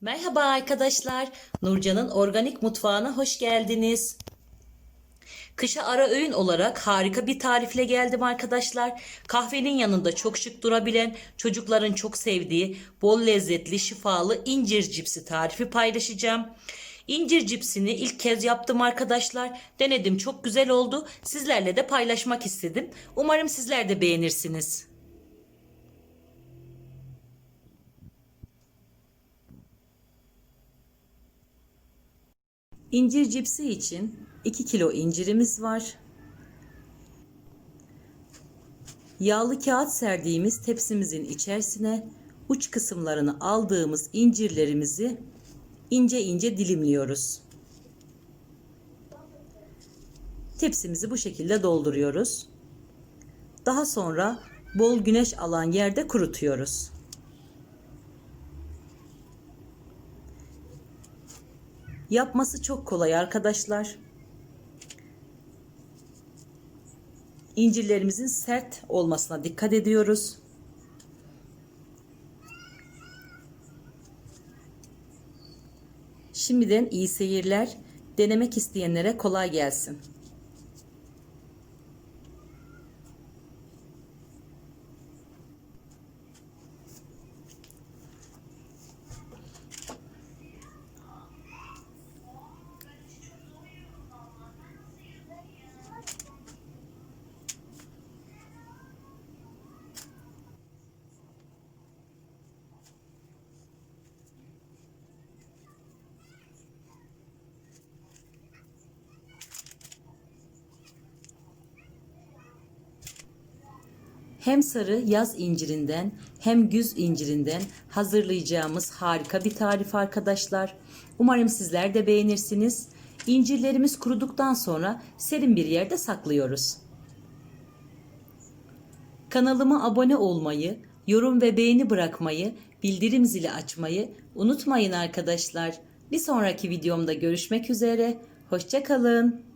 Merhaba arkadaşlar. Nurcan'ın organik mutfağına hoş geldiniz. Kışa ara öğün olarak harika bir tarifle geldim arkadaşlar. Kahvenin yanında çok şık durabilen, çocukların çok sevdiği, bol lezzetli, şifalı incir cipsi tarifi paylaşacağım. İncir cipsini ilk kez yaptım arkadaşlar. Denedim çok güzel oldu. Sizlerle de paylaşmak istedim. Umarım sizler de beğenirsiniz. İncir cipsi için 2 kilo incirimiz var. Yağlı kağıt serdiğimiz tepsimizin içerisine uç kısımlarını aldığımız incirlerimizi ince ince dilimliyoruz. Tepsimizi bu şekilde dolduruyoruz. Daha sonra bol güneş alan yerde kurutuyoruz. Yapması çok kolay arkadaşlar. İncirlerimizin sert olmasına dikkat ediyoruz. Şimdiden iyi seyirler. Denemek isteyenlere kolay gelsin. Hem sarı yaz incirinden hem güz incirinden hazırlayacağımız harika bir tarif arkadaşlar. Umarım sizler de beğenirsiniz. İncirlerimiz kuruduktan sonra serin bir yerde saklıyoruz. Kanalıma abone olmayı, yorum ve beğeni bırakmayı, bildirim zili açmayı unutmayın arkadaşlar. Bir sonraki videomda görüşmek üzere. Hoşçakalın.